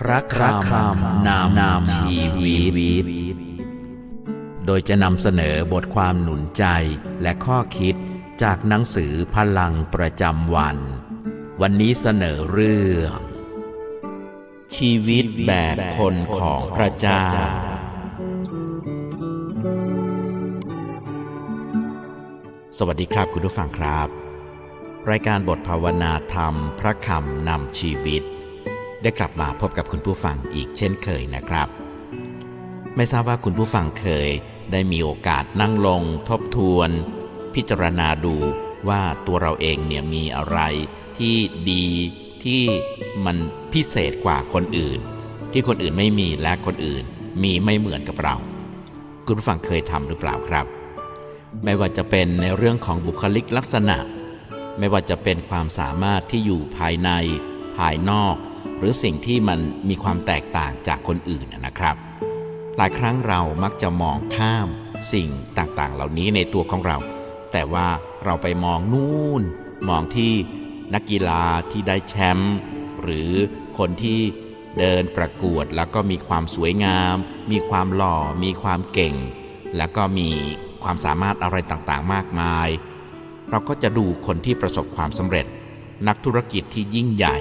พระคำนามนามชีวิต โดยจะนำเสนอบทความหนุนใจและข้อคิดจากหนังสือพลังประจำวัน วันนี้เสนอเรื่อง ชีวิตแบบคนของพระเจ้า สวัสดีครับคุณผู้ฟังครับ รายการบทภาวนาธรรมพระคำนำชีวิต ได้กลับมาพบกับคุณผู้ฟังอีกเช่นเคยนะครับ ไม่ทราบว่าคุณผู้ฟังเคยได้มีโอกาสนั่งลง ทบทวน พิจารณาดูว่าตัวเราเองเนี่ยมีอะไรที่ดีที่มันพิเศษกว่าคนอื่น ที่คนอื่นไม่มีและคนอื่น มีไม่เหมือนกับเรา คุณผู้ฟังเคยทำหรือเปล่าครับ ไม่ว่าจะเป็นในเรื่องของบุคลิกลักษณะ ไม่ว่าจะเป็นความสามารถที่อยู่ภายในภายนอก หรือสิ่งที่มันมีความแตกต่างจากคนอื่นนะครับ หลายครั้งเรามักจะมองข้ามสิ่งต่างๆ เหล่านี้ในตัวของเรา แต่ว่าเราไปมองนู่น มองที่นักกีฬาที่ได้แชมป์หรือคนที่เดินประกวดแล้วก็มีความสวยงาม มีความหล่อ มีความเก่ง แล้วก็มีความสามารถอะไรต่างๆ มากมาย เราก็จะดูคนที่ประสบความสำเร็จ นักธุรกิจที่ยิ่งใหญ่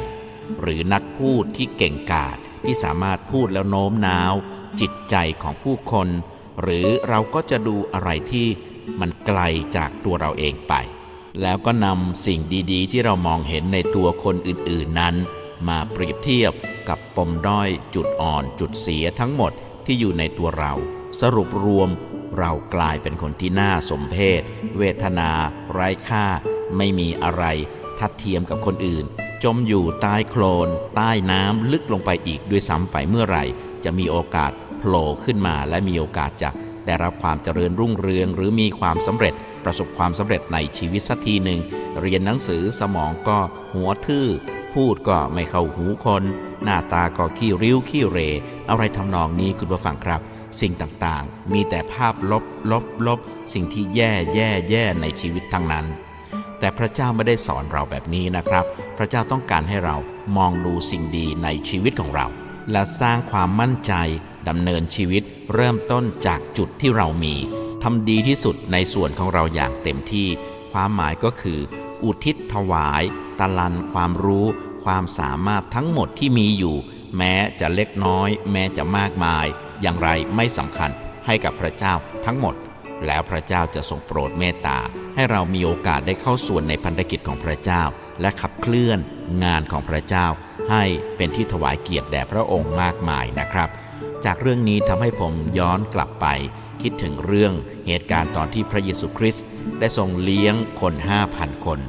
หรือนักพูดที่เก่งกาจที่สามารถพูดแล้วโน้มน้าว จิตใจของผู้คน หรือเราก็จะดูอะไรที่มันไกลจากตัวเราเองไป แล้วก็นำสิ่งดีๆ ที่เรามองเห็นในตัวคนอื่นๆนั้น มาเปรียบเทียบกับปมด้อยจุดอ่อนจุดเสียทั้งหมดที่อยู่ในตัวเรา สรุปรวมเรากลายเป็นคนที่น่าสมเพชเวทนา ไร้ค่า ไม่มีอะไร ทัดเทียมกับคนอื่น จมอยู่ใต้โคลน ใต้น้ำลึกลงไปอีกด้วยซ้ำไปเมื่อไหร่ จะมีโอกาสโผล่ขึ้นมาและมีโอกาสจะได้รับความเจริญรุ่งเรือง หรือมีความสำเร็จประสบความสำเร็จในชีวิตสักทีหนึ่ง เรียนหนังสือสมองก็หัวทื่อ พูดก็ไม่เข้าหูคน หน้าตาก็ขี้ริ้วขี้เร อะไรทำนองนี้คุณผู้ฟังครับ สิ่งต่างๆ มีแต่ภาพลบลบลบสิ่งที่แย่แย่แย่ในชีวิตทั้งนั้น แต่พระเจ้าไม่ได้สอนเราแบบนี้นะครับ พระเจ้าต้องการให้เรามองดูสิ่งดีในชีวิตของเรา และสร้างความมั่นใจดำเนินชีวิต เริ่มต้นจากจุดที่เรามีทำดีที่สุดในส่วนของเราอย่างเต็มที่ ความหมายก็คือ อุทิศถวายตะลันความรู้ ความสามารถทั้งหมดที่มีอยู่ แม้จะเล็กน้อย แม้จะมากมาย อย่างไรไม่สำคัญให้กับพระเจ้าทั้งหมด แล้วพระเจ้าจะทรงโปรดเมตตา ให้เรามีโอกาสได้เข้าส่วนในพันธกิจของพระเจ้า และขับเคลื่อนงานของพระเจ้า ให้เป็นที่ถวายเกียรติแด่พระองค์มากมายนะครับ จากเรื่องนี้ทำให้ผมย้อนกลับไป คิดถึงเรื่องเหตุการณ์ตอนที่พระเยซูคริสต์ได้ทรงเลี้ยงคนห้าพันคน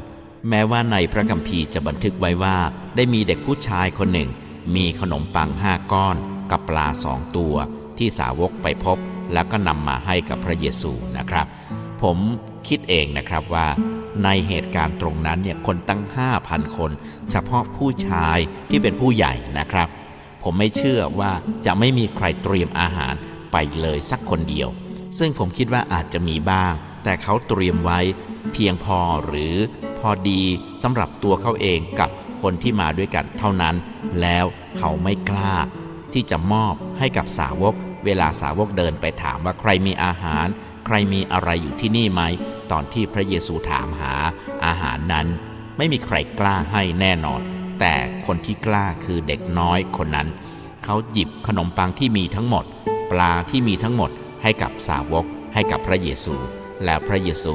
แม้ว่าในพระคัมภีร์จะบันทึกไว้ว่าได้มีเด็กผู้ชายคนหนึ่ง มีขนมปังห้าก้อนกับปลาสองตัว ที่สาวกไปพบแล้วก็นำมาให้กับพระเยซูนะครับ ผม คิดเองนะครับว่า ในเหตุการณ์ตรงนั้นเนี่ยคนตั้ง 5,000 คน เฉพาะผู้ชายที่เป็นผู้ใหญ่นะครับ ผมไม่เชื่อว่าจะไม่มีใครเตรียมอาหารไปเลยสักคนเดียว ซึ่งผมคิดว่าอาจจะมีบ้าง แต่เขาเตรียมไว้เพียงพอหรือพอดีสำหรับตัวเขาเองกับคนที่มาด้วยกันเท่านั้น แล้วเขาไม่กล้า ที่จะมอบให้กับสาวก เวลาสาวกเดินไปถามว่าใครมีอาหาร ใครมีอะไรอยู่ที่นี่ไหม ตอนที่พระเยซูถามหาอาหารนั้น ไม่มีใครกล้าให้แน่นอน แต่คนที่กล้าคือเด็กน้อยคนนั้น เขาหยิบขนมปังที่มีทั้งหมด ปลาที่มีทั้งหมด ให้กับสาวก ให้กับพระเยซู และพระเยซู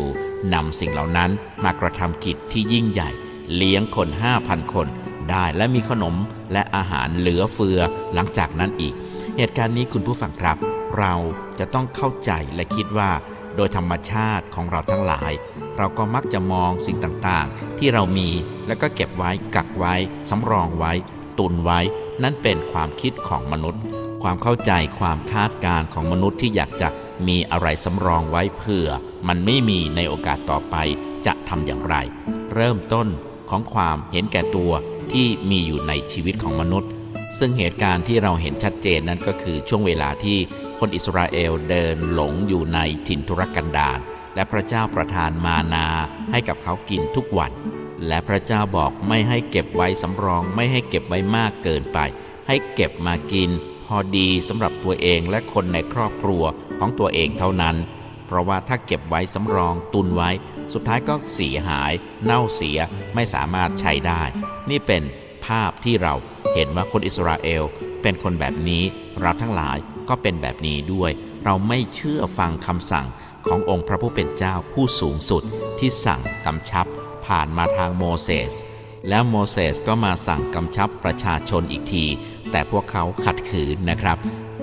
นำสิ่งเหล่านั้นมากระทำกิจที่ยิ่งใหญ่ เลี้ยงคนห้าพันคนได้และมีขนมและอาหารเหลือเฟือหลังจากนั้นอีก เหตุการณ์นี้คุณผู้ฟังครับ เราจะต้องเข้าใจและคิดว่าโดยธรรมชาติของเราทั้งหลาย เราก็มักจะมองสิ่งต่างๆ ที่เรามีแล้วก็เก็บไว้กักไว้ สำรองไว้ ตุนไว้ นั่นเป็นความคิดของมนุษย์ ความเข้าใจความคาดการณ์ของมนุษย์ที่อยากจะมีอะไรสำรองไว้เผื่อ มันไม่มีในโอกาสต่อไปจะทำอย่างไร เริ่มต้นของความเห็นแก่ตัวที่มีอยู่ในชีวิตของมนุษย์ ซึ่งเหตุการณ์ที่เราเห็นชัดเจนนั้นก็คือช่วงเวลาที่คนอิสราเอลเดินหลงอยู่ในถิ่นทุรกันดารและพระเจ้าประทานมานาให้กับเขากินทุกวัน และพระเจ้าบอกไม่ให้เก็บไว้สำรองไม่ให้เก็บไว้มากเกินไป ให้เก็บมากิน พอดีสำหรับตัวเองและคนในครอบครัวของตัวเองเท่านั้น เพราะว่าถ้าเก็บไว้สำรองตุนไว้ สุดท้ายก็เสียหาย เน่าเสียไม่สามารถใช้ได้ นี่เป็นภาพที่เรา เห็นว่าคนอิสราเอลเป็นคนแบบนี้ เราทั้งหลายก็เป็นแบบนี้ด้วย เราไม่เชื่อฟังคำสั่งขององค์พระผู้เป็นเจ้าผู้สูงสุดที่สั่งกำชับผ่านมาทางโมเสสแล้วโมเสสก็มาสั่งกำชับประชาชนอีกที แต่พวกเขาขัดขืนนะครับ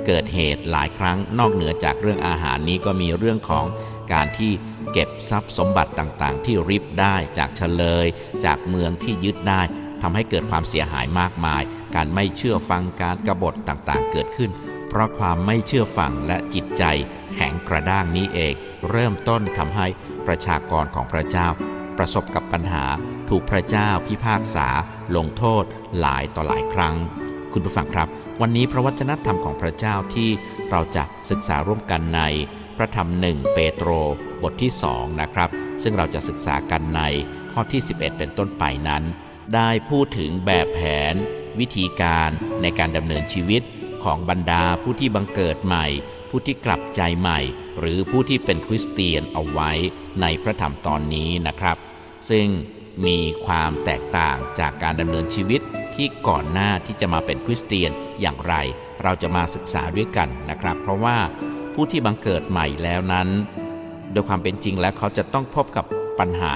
เกิดเหตุหลายครั้งนอกเหนือจากเรื่องอาหารนี้ก็มีเรื่องของการที่เก็บทรัพย์สมบัติต่างๆ ที่ริบได้จากเฉลย จากเมืองที่ยึดได้ ทำให้เกิดความเสียหายมากมาย การไม่เชื่อฟังการกรบฏต่างๆ เกิดขึ้น เพราะความไม่เชื่อฟังและจิตใจ แข็งกระด้างนี้เอง เริ่มต้นทำให้ประชากรของพระเจ้า ประสบกับปัญหา ถูกพระเจ้าพิพากษา ลงโทษ หลายต่อหลายครั้ง คุณผู้ฟังครับ วันนี้พระวจนะธรรมของพระเจ้าที่เราจะศึกษาร่วมกันในพระธรรมหนึ่งเปโตรบทที่ 2 นะครับ ซึ่งเราจะศึกษากันในข้อที่ 11 เป็นต้นไปนั้น ได้พูดถึงแบบแผน วิธีการในการดำเนินชีวิตของบรรดาผู้ที่บังเกิดใหม่ ผู้ที่กลับใจใหม่ หรือผู้ที่เป็นคริสเตียนเอาไว้ในพระธรรมตอนนี้นะครับ ซึ่งมีความแตกต่างจากการดำเนินชีวิตที่ก่อนหน้าที่จะมาเป็นคริสเตียนอย่างไร เราจะมาศึกษาด้วยกันนะครับ เพราะว่าผู้ที่บังเกิดใหม่แล้วนั้น โดยความเป็นจริงแล้วเขาจะต้องพบกับ ปัญหา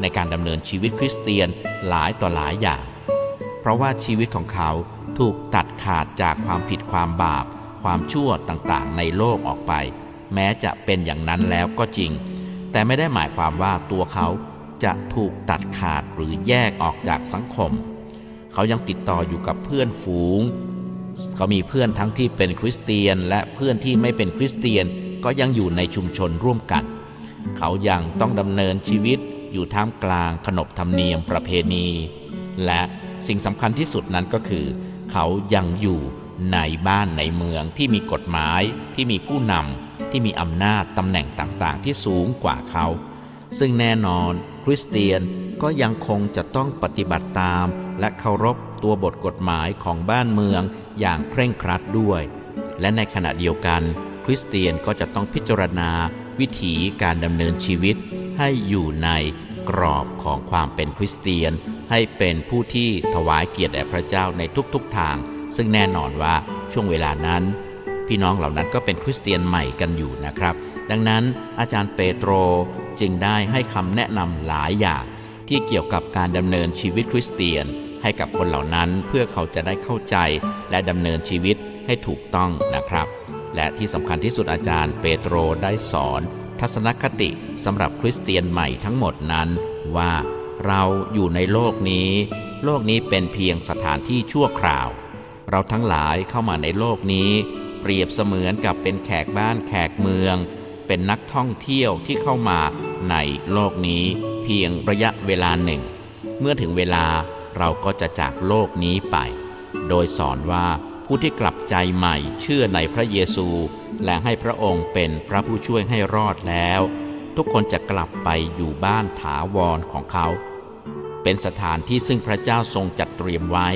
ในการดำเนินชีวิตคริสเตียนหลายต่อหลายอย่าง เพราะว่าชีวิตของเขาถูกตัดขาดจากความผิดความบาป ความชั่วต่างๆ ในโลกออกไป แม้จะเป็นอย่างนั้นแล้วก็จริง แต่ไม่ได้หมายความว่าตัวเขาจะถูกตัดขาดหรือแยกออกจากสังคม เขายังติดต่ออยู่กับเพื่อนฝูง เขามีเพื่อนทั้งที่เป็นคริสเตียน และเพื่อนที่ไม่เป็นคริสเตียนก็ยังอยู่ในชุมชนร่วมกัน เขายังต้องดำเนินชีวิตอยู่ท่ามกลางขนบธรรมเนียมประเพณี และสิ่งสำคัญที่สุดนั้นก็คือ เขายังอยู่ในบ้านในเมืองที่มีกฎหมายที่มีผู้นำที่มีอำนาจตำแหน่งต่างๆ ที่สูงกว่าเขา ซึ่งแน่นอนคริสเตียนก็ยังคงจะต้องปฏิบัติตาม และเคารพตัวบทกฎหมายของบ้านเมืองอย่างเคร่งครัดด้วย และในขณะเดียวกัน คริสเตียนก็จะต้องพิจารณาวิถีการดำเนินชีวิตให้อยู่ในกรอบของความเป็นคริสเตียน ให้เป็นผู้ที่ถวายเกียรติแด่พระเจ้าในทุกๆทาง ซึ่งแน่นอนว่าช่วงเวลานั้น พี่น้องเหล่านั้นก็เป็นคริสเตียนใหม่กันอยู่นะครับ ดังนั้นอาจารย์เปโตรจึงได้ให้คำแนะนำหลายอย่างที่เกี่ยวกับการดำเนินชีวิตคริสเตียน ให้กับคนเหล่านั้นเพื่อเขาจะได้เข้าใจและดำเนินชีวิตให้ถูกต้องนะครับ และที่สำคัญที่สุดอาจารย์เปโตรได้สอน ทัศนคติสำหรับคริสเตียนใหม่ทั้งหมดนั้น ว่าเราอยู่ในโลกนี้ โลกนี้เป็นเพียงสถานที่ชั่วคราว เราทั้งหลายเข้ามาในโลกนี้ เปรียบเสมือนกับเป็นแขกบ้านแขกเมือง เป็นนักท่องเที่ยวที่เข้ามาในโลกนี้ เพียงระยะเวลาหนึ่ง เมื่อถึงเวลาเราก็จะจากโลกนี้ไป โดยสอนว่า ผู้ที่กลับใจใหม่ เชื่อในพระเยซู และให้พระองค์เป็นพระผู้ช่วยให้รอดแล้ว ทุกคนจะกลับไปอยู่บ้านถาวรของเขา เป็นสถานที่ซึ่งพระเจ้าทรงจัดเตรียมไว้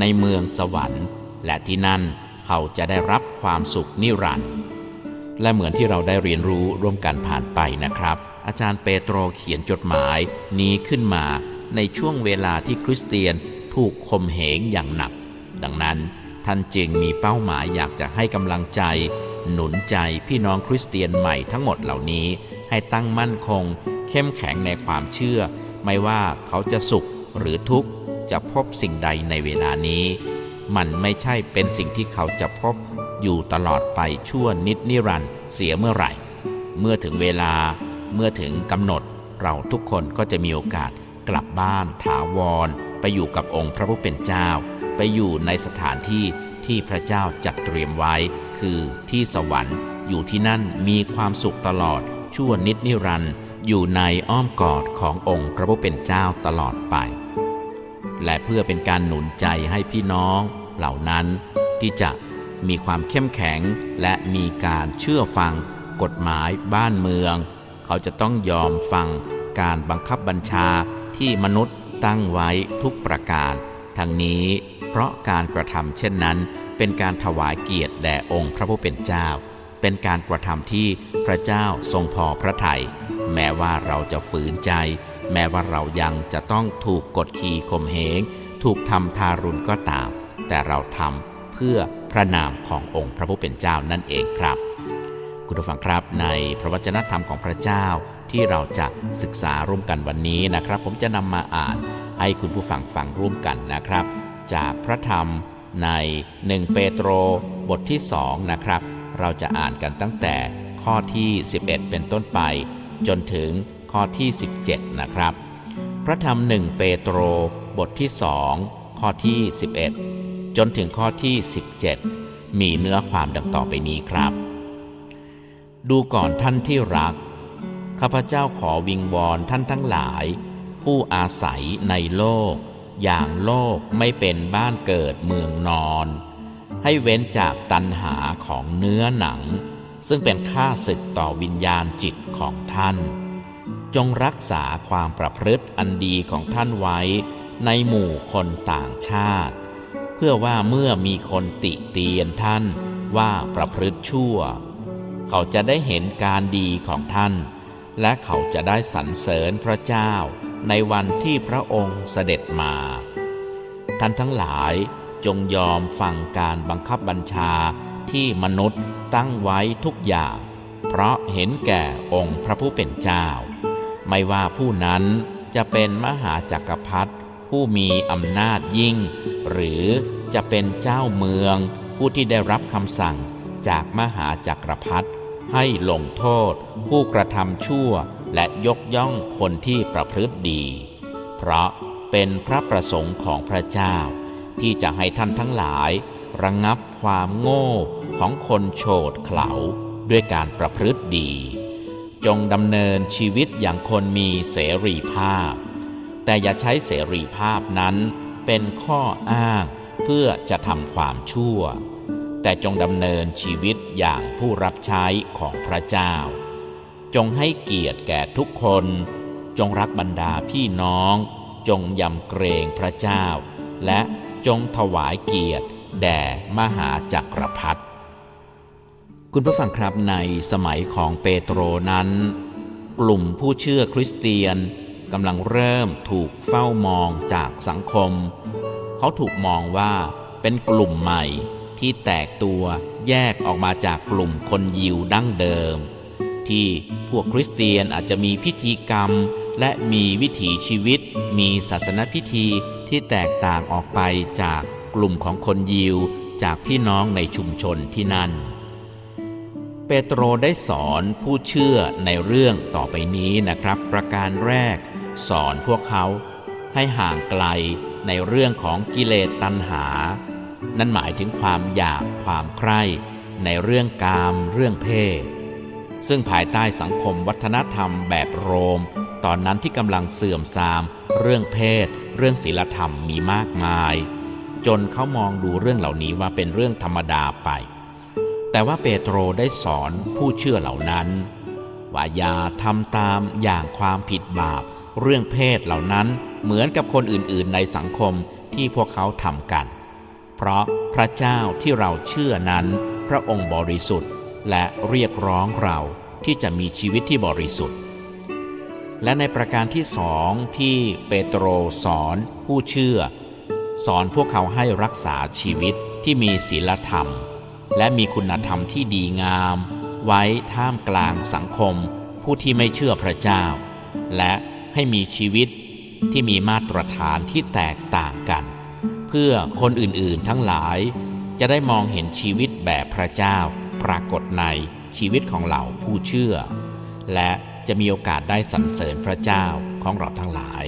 ในเมืองสวรรค์ และที่นั่นเขาจะได้รับความสุขนิรันดร์และเหมือนที่เราได้เรียนรู้ร่วมกันผ่านไปนะครับ อาจารย์เปโตรเขียนจดหมายนี้ขึ้นมาในช่วงเวลาที่คริสเตียนถูกข่มเหงอย่างหนัก ดังนั้น ท่านจึงมีเป้าหมายอยากจะให้กำลังใจ หนุนใจพี่น้องคริสเตียนใหม่ทั้งหมดเหล่านี้ ให้ตั้งมั่นคง เข้มแข็งในความเชื่อ ไม่ว่าเขาจะสุขหรือทุกข์จะพบสิ่งใดในเวลานี้ มันไม่ใช่เป็นสิ่งที่เขาจะพบอยู่ตลอดไปชั่วนิดนิรันดร์เสียเมื่อไหร่ เมื่อถึงเวลาเมื่อถึงกำหนดเราทุกคนก็จะมีโอกาสกลับบ้านถาวร ไปอยู่กับองค์พระผู้เป็นเจ้า ไปอยู่ในสถานที่ที่พระเจ้าจัดเตรียมไว้ คือที่สวรรค์ อยู่ที่นั่นมีความสุขตลอด ชั่วนิดนิรันดร์อยู่ในอ้อมกอดขององค์พระผู้เป็นเจ้าตลอดไป และเพื่อเป็นการหนุนใจให้พี่น้องเหล่านั้นที่จะมีความเข้มแข็งและมีการเชื่อฟังกฎหมายบ้านเมือง เขาจะต้องยอมฟังการบังคับบัญชาที่มนุษย์ตั้งไว้ทุกประการ ทั้งนี้ เพราะการกระทำเช่นนั้น เป็นการถวายเกียรติแด่องค์พระผู้เป็นเจ้า เป็นการกระทำที่พระเจ้าทรงพอพระทยัยแม้ว่าเราจะฝืนใจ แม้ว่าเรายังจะต้องถูกกดขี่ข่มเหง ถูกทำทารุณก็ตาม แต่เราทำเพื่อพระนามขององค์พระผู้เป็นเจ้านั่นเองครับ คุณผู้ฟังครับในพระวจนะธรรมของพระเจ้า ที่เราจะศึกษาร่วมกันวันนี้นะครับ ผมจะนำมาอ่านให้คุณผู้ฟังฟังร่วมกันนะครับ จากพระธรรมใน 1 เปโตรบทที่2นะครับ เราจะอ่านกันตั้งแต่ข้อที่ 11 เป็นต้นไป จนถึงข้อที่ 17 นะครับ พระธรรม1เปโตรบทที่2ข้อที่ 11 จนถึงข้อที่ 17 มีเนื้อความดังต่อไปนี้ครับ ดูก่อนท่านที่รัก ข้าพเจ้าขอวิงวอนท่านทั้งหลาย ผู้อาศัยในโลก อย่างโลกไม่เป็นบ้านเกิดเมืองนอน ให้เว้นจากตันหาของเนื้อหนัง ซึ่งเป็นค่าศึกต่อวิญญาณจิตของท่าน จงรักษาความประพฤติอันดีของท่านไว้ในหมู่คนต่างชาติ เพื่อว่าเมื่อมีคนติเตียนท่านว่าประพฤติชั่ว เขาจะได้เห็นการดีของท่าน และเขาจะได้สรรเสริญพระเจ้าในวันที่พระองค์เสด็จมา ท่านทั้งหลายจงยอมฟังการบังคับบัญชาที่มนุษย์ตั้งไว้ทุกอย่าง เพราะเห็นแก่องค์พระผู้เป็นเจ้า ไม่ว่าผู้นั้นจะเป็นมหาจักรพรรดิผู้มีอำนาจยิ่ง หรือจะเป็นเจ้าเมืองผู้ที่ได้รับคำสั่งจากมหาจักรพรรดิ ให้ลงโทษ ผู้กระทำชั่วและยกย่องคนที่ประพฤติดี เพราะเป็นพระประสงค์ของพระเจ้า ที่จะให้ท่านทั้งหลาย ระงงับความโง่ของคนโฉดเขลาด้วยการประพฤติดี จงดำเนินชีวิตอย่างคนมีเสรีภาพ แต่อย่าใช้เสรีภาพนั้นเป็นข้ออ้างเพื่อจะทำความชั่ว แต่จงดำเนินชีวิตอย่างผู้รับใช้ของพระเจ้า จงให้เกียรติแก่ทุกคน จงรักบรรดาพี่น้อง จงยำเกรงพระเจ้า และจงถวายเกียรติ แด่มหาจักรพรรดิคุณผู้ฟังครับในสมัยของเปโตรนั้น กลุ่มผู้เชื่อคริสเตียนกำลังเริ่มถูกเฝ้ามองจากสังคม เขาถูกมองว่าเป็นกลุ่มใหม่ ที่แตกตัวแยกออกมาจากกลุ่มคนยิวดั้งเดิม ที่พวกคริสเตียนอาจจะมีพิธีกรรม และมีวิถีชีวิต มีศาสนพิธีที่แตกต่างออกไปจากกลุ่มของคนยิวจากพี่น้องในชุมชนที่นั่น เปโตรได้สอนผู้เชื่อในเรื่องต่อไปนี้นะครับ ประการแรก สอนพวกเขาให้ห่างไกลในเรื่องของกิเลสตัณหา นั่นหมายถึงความอยากความใคร่ในเรื่องกาม เรื่องเพศ ซึ่งภายใต้สังคมวัฒนธรรมแบบโรม ตอนนั้นที่กำลังเสื่อมทราม เรื่องเพศ เรื่องศีลธรรมมีมากมาย จนเขามองดูเรื่องเหล่านี้ว่าเป็นเรื่องธรรมดาไป แต่ว่าเปโตรได้สอนผู้เชื่อเหล่านั้นว่าอย่าทำตามอย่างความผิดบาป เรื่องเพศเหล่านั้นเหมือนกับคนอื่นๆ ในสังคมที่พวกเขาทำกัน เพราะพระเจ้าที่เราเชื่อนั้น พระองค์บริสุทธิ์และเรียกร้องเราที่จะมีชีวิตที่บริสุทธิ์ และในประการที่สองที่เปโตรสอนผู้เชื่อ สอนพวกเขาให้รักษาชีวิตที่มีศีลธรรม และมีคุณธรรมที่ดีงาม ไว้ท่ามกลางสังคม ผู้ที่ไม่เชื่อพระเจ้า และให้มีชีวิตที่มีมาตรฐานที่แตกต่างกัน เพื่อคนอื่นๆทั้งหลาย จะได้มองเห็นชีวิตแบบพระเจ้า ปรากฏในชีวิตของเหล่าผู้เชื่อ และจะมีโอกาสได้สรรเสริญพระเจ้าของเราทั้งหลาย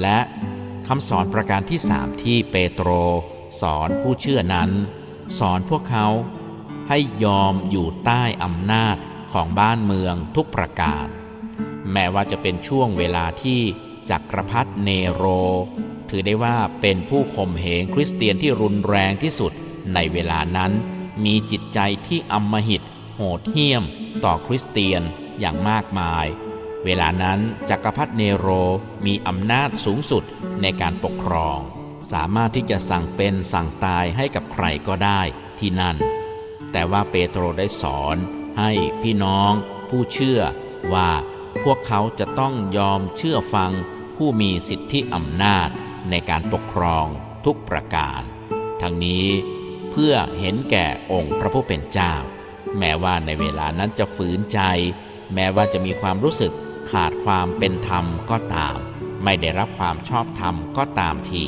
และคำสอนประการที่สามที่เปโตร สอนผู้เชื่อนั้น สอนพวกเขาให้ยอมอยู่ใต้อำนาจของบ้านเมืองทุกประการแม้ว่าจะเป็นช่วงเวลาที่จักรพรรดิเนโร ถือได้ว่าเป็นผู้ข่มเหงคริสเตียนที่รุนแรงที่สุดในเวลานั้น มีจิตใจที่อำมหิต โหดเหี้ยม ต่อคริสเตียนอย่างมากมาย เวลานั้นจักรพรรดิเนโรมีอำนาจสูงสุดในการปกครอง สามารถที่จะสั่งเป็นสั่งตายให้กับใครก็ได้ที่นั่น แต่ว่าเปโตรได้สอนให้พี่น้อง ผู้เชื่อว่าพวกเขาจะต้องยอมเชื่อฟังผู้มีสิทธิอำนาจ ในการปกครองทุกประการ ทั้งนี้เพื่อเห็นแก่องค์พระผู้เป็นเจ้า แม้ว่าในเวลานั้นจะฝืนใจ แม้ว่าจะมีความรู้สึกขาดความเป็นธรรมก็ตาม ไม่ได้รับความชอบธรรมก็ตามที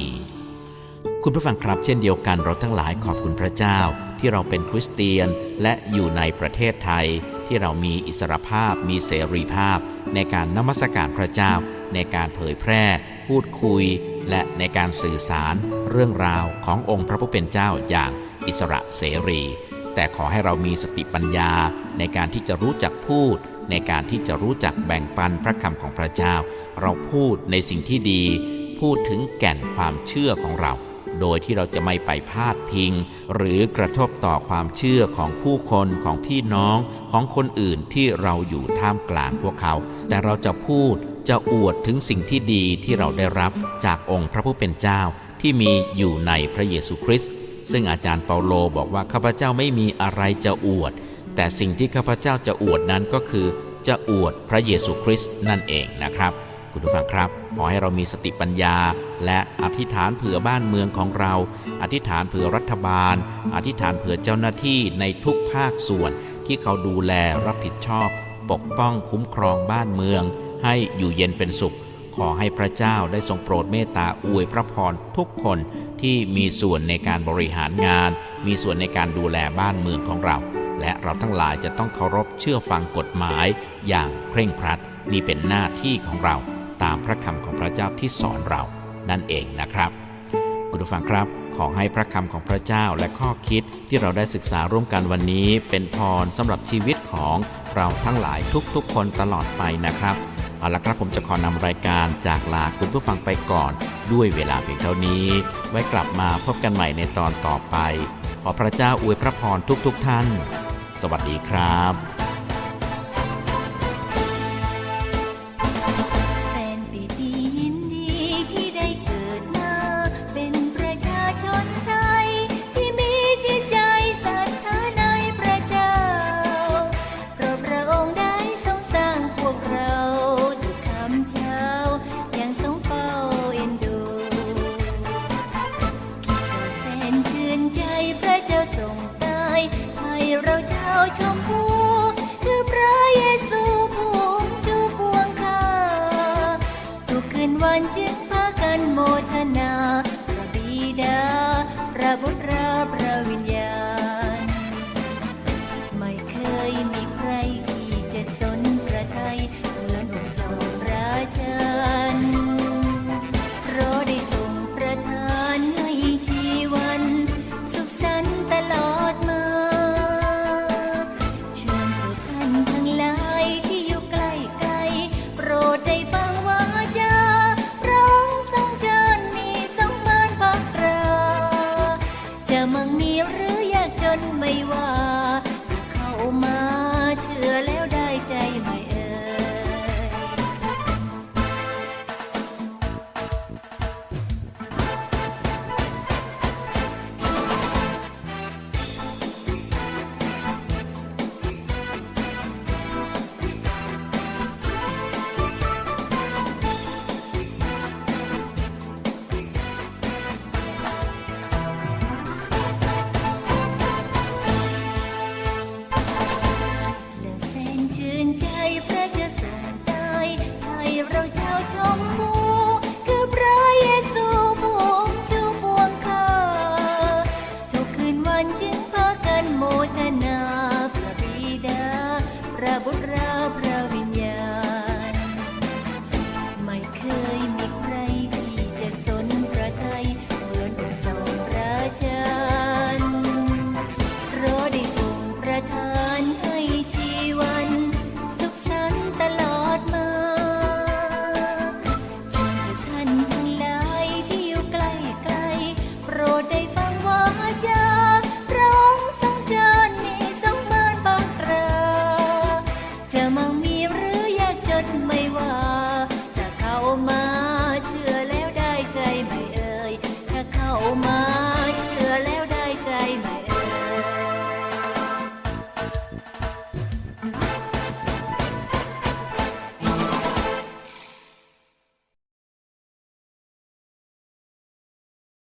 คุณผู้ฟังครับเช่นเดียวกันเราทั้งหลายขอบคุณพระเจ้าที่เราเป็นคริสเตียนและอยู่ในประเทศไทย ที่เรามีอิสรภาพมีเสรีภาพ ในการนมัสการพระเจ้า ในการเผยแพร่ พูดคุย และในการสื่อสารเรื่องราวขององค์พระผู้เป็นเจ้าอย่างอิสระเสรี แต่ขอให้เรามีสติปัญญาในการที่จะรู้จักพูด ในการที่จะรู้จักแบ่งปันพระคำของพระเจ้า เราพูดในสิ่งที่ดี พูดถึงแก่นความเชื่อของเรา โดยที่เราจะไม่ไปพาดพิง หรือกระทบต่อความเชื่อของผู้คนของพี่น้องของคนอื่นที่เราอยู่ท่ามกลางพวกเขา แต่เราจะพูด จะอวดถึงสิ่งที่ดีที่เราได้รับจากองค์พระผู้เป็นเจ้าที่มีอยู่ในพระเยซูคริสต์ซึ่งอาจารย์เปาโลบอกว่าข้าพเจ้าไม่มีอะไรจะอวด แต่สิ่งที่ข้าพเจ้าจะอวดนั้นก็คือ จะอวดพระเยซูคริสต์นั่นเองนะครับ คุณผู้ฟังครับ ขอให้เรามีสติปัญญา และอธิษฐานเผื่อบ้านเมืองของเรา อธิษฐานเผื่อรัฐบาล อธิษฐานเผื่อเจ้าหน้าที่ในทุกภาคส่วน ที่เขาดูแลรับผิดชอบ ปกป้องคุ้มครองบ้านเมืองให้อยู่เย็นเป็นสุข ขอให้พระเจ้าได้ทรงโปรดเมตตาอวยพระพรทุกคนที่มีส่วนในการบริหารงาน มีส่วนในการดูแลบ้านเมืองของเรา และเราทั้งหลายจะต้องเคารพเชื่อฟังกฎหมาย อย่างเคร่งครัดนี่เป็นหน้าที่ของเราตามพระคำของพระเจ้าที่สอนเรา นั่นเองนะครับ คุณผู้ฟังครับขอให้พระคำของพระเจ้าและข้อคิดที่เราได้ศึกษาร่วมกันวันนี้ เป็นพรสำหรับชีวิตของเราทั้งหลายทุกๆคนตลอดไปนะครับ เอาละครับผมจะขอนำรายการจากลาคุณผู้ฟังไปก่อน ด้วยเวลาเพียงเท่านี้ ไว้กลับมาพบกันใหม่ในตอนต่อไป ขอพระเจ้าอวยพระพรทุกๆทท่าน สวัสดีครับ ไม่ว่า